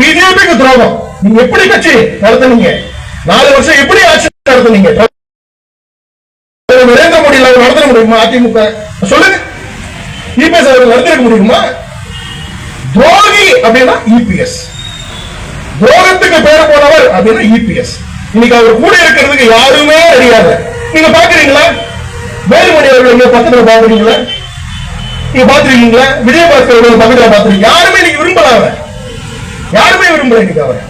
பிஜேபிக்கு துரோகம். நீங்க எப்படி கட்சி நடத்துனீங்க? நாலு வருஷம் எப்படி ஆட்சி நடத்துனீங்க? நரேந்திர மோடி அவர் நடத்த முடியுமா அதிமுக? சொல்லுங்க. இபிஎஸ் அவர்கள் நடத்திருக்க முடியுமா? துரோகி அப்படின்னா இபிஎஸ். துரோகத்துக்கு பேர் போனவர் அப்படின்னா இபிஎஸ். இன்னைக்கு அவர் கூட இருக்கிறதுக்கு யாருமே அறியாத நீங்க பாக்குறீங்களா? வேலுமணி அவர்கள் இங்க பக்கத்துல பாக்குறீங்களா? நீங்க பாத்துருக்கீங்களா? விஜயபாஸ்கர் அவர்கள் பக்கத்துல பாத்துருக்கீங்க யாருமே நீங்க விரும்பலாம் யாருமே விரும்பல இன்னைக்கு அவரை.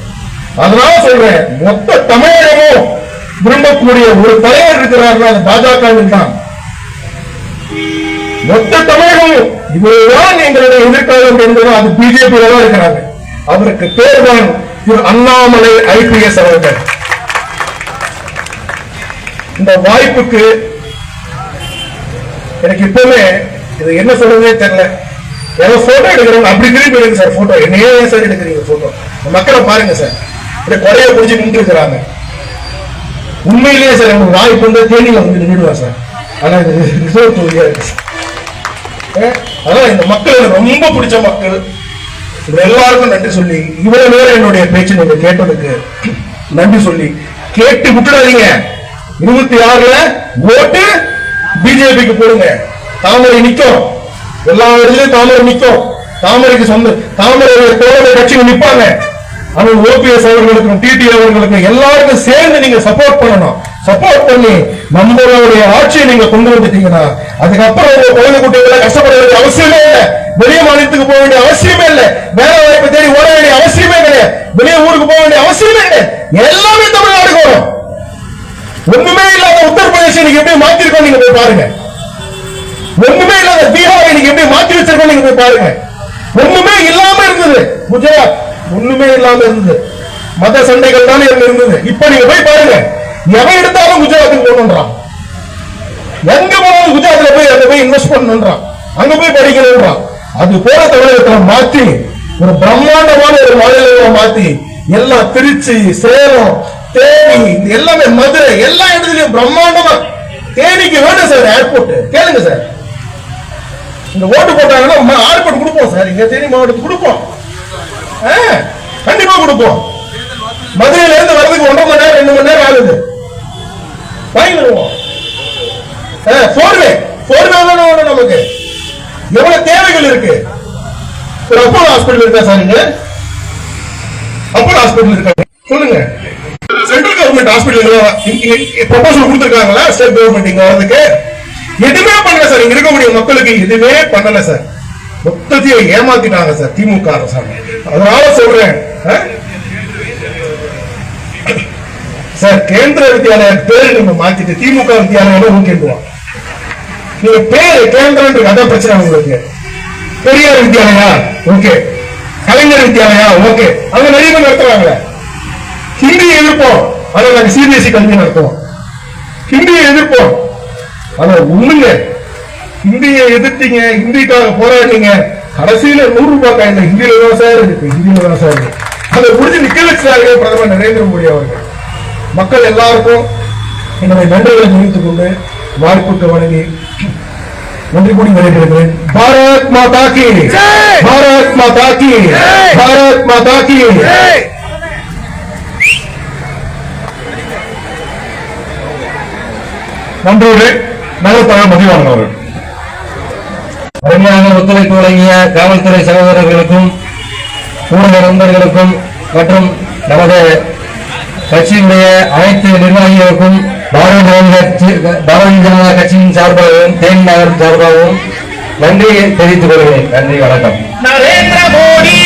அதனால சொல்றேன் மொத்த தமிழகமும் விரும்பக்கூடிய ஒரு தலைவர் இருக்கிறார்கள் அது பாஜகவில் தான். மொத்த தமிழகமும் இவ்வளவுதான் எங்களுடைய எதிர்காலம் என்பது அது பிஜேபி தான் இருக்கிறாங்க. அவருக்கு பேர் தான் திரு அண்ணாமலை ஐபிஎஸ் அவர்கள். இந்த வாய்ப்புக்கு எனக்கு இப்பவுமே இது என்ன சொல்றதே தெரியல. ஏதோ போட்டோ எடுக்கிறவங்க அப்படி திரும்பி எடுங்க சார் போட்டோ என்னையே சார் எடுக்கிறீங்க போட்டோ மக்களை பாருங்க சார் இப்படி கொடையை பிடிச்சி நின்று இருக்கிறாங்க. உண்மையிலேயே சார் உங்களுக்கு வாய்ப்பு வந்து தேனியில வந்து நின்றுடுவேன் சார் ஆனா இது ரிசர்வ் தொகுதியா இருக்கு சார். அதான் இந்த மக்கள் எனக்கு ரொம்ப பிடிச்ச மக்கள். இது எல்லாருக்கும் நன்றி சொல்லி இவ்வளவு நேரம் என்னுடைய பேச்சு நீங்க கேட்டதுக்கு நன்றி சொல்லி கேட்டு விட்டுடாதீங்க இருபத்தி ஆறுல ஓட்டு பிஜேபிக்கு போடுங்க. தாமரை நிக்கும் எல்லா இடத்துலயும் தாமரை நிக்கும். தாமரைக்கு சொந்த தாமரை தோழமை கட்சிகள் நிப்பாங்க. அவங்க ஓபிஎஸ் அவர்களுக்கும் டிடி அவர்களுக்கும் எல்லாருக்கும் சேர்ந்து நீங்க சப்போர்ட் பண்ணணும். சப்போர்ட் பண்ணி நம்மளுடைய ஆட்சியை நீங்க கொண்டு வந்துட்டீங்கன்னா அதுக்கப்புறம் உங்க குழந்தை குட்டிகளை கஷ்டப்பட வேண்டிய அவசியமே இல்லை. வெளிய மாநிலத்துக்கு போக வேண்டிய அவசியமே இல்லை. வேலை வாய்ப்பை தேடி ஓட வேண்டிய அவசியமே கிடையாது. வெளிய ஊருக்கு போக வேண்டிய அவசியமே கிடையாது. எல்லாமே தமிழ்நாடுக்கு வரும். ஒண்ணுமே இல்லாத உத்தர வச்சிருக்கோம் நீங்க போய் பாருங்க. ஒண்ணுமே இல்லாம இருந்தது. குஜராத் ஒண்ணுமே இல்லாம இருந்தது. மத சண்டைகள் தானே அங்க இருந்தது. இப்ப நீங்க போய் பாருங்க. எவன் எடுத்தாலும் குஜராத்துக்கு போகணுன்றான். எங்க போனாலும் குஜராத்ல போய் அங்க போய் இன்வெஸ்ட் பண்ணணுன்றான். அங்க போய் படிக்கணுன்றான். அது போல தமிழகத்துல மாத்தி ஒரு பிரம்மாண்டமான ஒரு மாநிலங்களை மாத்தி எல்லாம் திருச்சி சேலம் தேனி எல்லாமே மதுரை எல்லா இடத்துலயும் பிரம்மாண்டமா தேனிக்கு வேணும் சார் ஏர்போர்ட் கேளுங்க சார். இந்த ஓட்டு போட்டாங்கன்னா ஆர்ப்பாடு கொடுப்போம் சார். இங்க தேனி மாவட்டத்துக்கு கொடுப்போம். ஆ, கண்டிப்பா கொடுப்போம். மதுரையில இருந்து வரதுக்கு ஒன்றரை மணி நேரம் ரெண்டு மணி நேரம் ஆகுது. வாங்கிடுவோம் ஃபோர்வே போர்வே. தானே வேணும் நமக்கு. எவ்வளவு தேவைகள் இருக்கு? ஒரு அப்போலோ ஹாஸ்பிட்டல் இருக்கா சார் இங்க? அப்போலோ ஹாஸ்பிட்டல் இருக்கா? சொல்லுங்க. சென்ட்ரல் கவர்மெண்ட் ஹாஸ்பிட்டல் ப்ரொபோசல் கொடுத்துருக்காங்களா? ஸ்டேட் கவர்மெண்ட் இங்க வரதுக்கு எதுவுமே பண்ணல சார். இங்க இருக்கக்கூடிய மக்களுக்கு எதுவுமே பண்ணல சார். மொத்தத்தையும் ஏமாத்திட்டாங்க சார் திமுக அரசாங்கம். அதனால சொல்றேன். ஆ? சார் கேந்திர வித்யாலயா பேரு நம்ம மாத்திட்டு திமுக வித்யாலயம் ஊக்கிடுவோம் நீங்க பேரு கேந்திரம் அதான் பிரச்சனை உங்களுக்கு. பெரியார் வித்யாலயா? ஓகே. கலைஞர் வித்யாலயா? ஓகே. அங்க நிறைய பேர் நடத்துறாங்க ஹிந்தியை எதிர்ப்போம். அதை நாங்க சிபிஎஸ்சி கல்வி நடத்துவோம். ஹிந்தியை எதிர்ப்போம். ஆனா ஒண்ணுங்க ஹிந்தியை எதிர்த்தீங்க ஹிந்திக்காக போராடினீங்க. கடைசியில நூறு ரூபாய் காயில ஹிந்தியில தான் சார் இருக்கு ஹிந்தியில தான் சார். இருக்கு அதை முடிஞ்சு நிக்க வச்சாரு பிரதமர் நரேந்திர மோடி அவர்கள். மக்கள் எல்லாருக்கும் என்னுடைய நன்றிகளை தெரிவித்துக் கொண்டு வாய்ப்புக்கு வணங்கி நன்றி கூடி வருகிறேன் பாரத் மாதா கி பாரத் மாதா கி பாரத் மாதா கி நன்றோடு நகரத்தலைவர் மதிவாளன் அவர்கள் அருமையாக ஒத்துழைப்பு வழங்கிய காவல்துறை சகோதரர்களுக்கும் ஊடக நண்பர்களுக்கும் மற்றும் நமது கட்சியினுடைய அனைத்து நிர்வாகிகளுக்கும் பாரதிய ஜனதா கட்சி பாரதிய ஜனதா கட்சியின் சார்பாகவும் தேனி நகர் சார்பாகவும் நன்றியை தெரிவித்துக் கொள்கிறேன். நன்றி வணக்கம். நரேந்திர மோடி!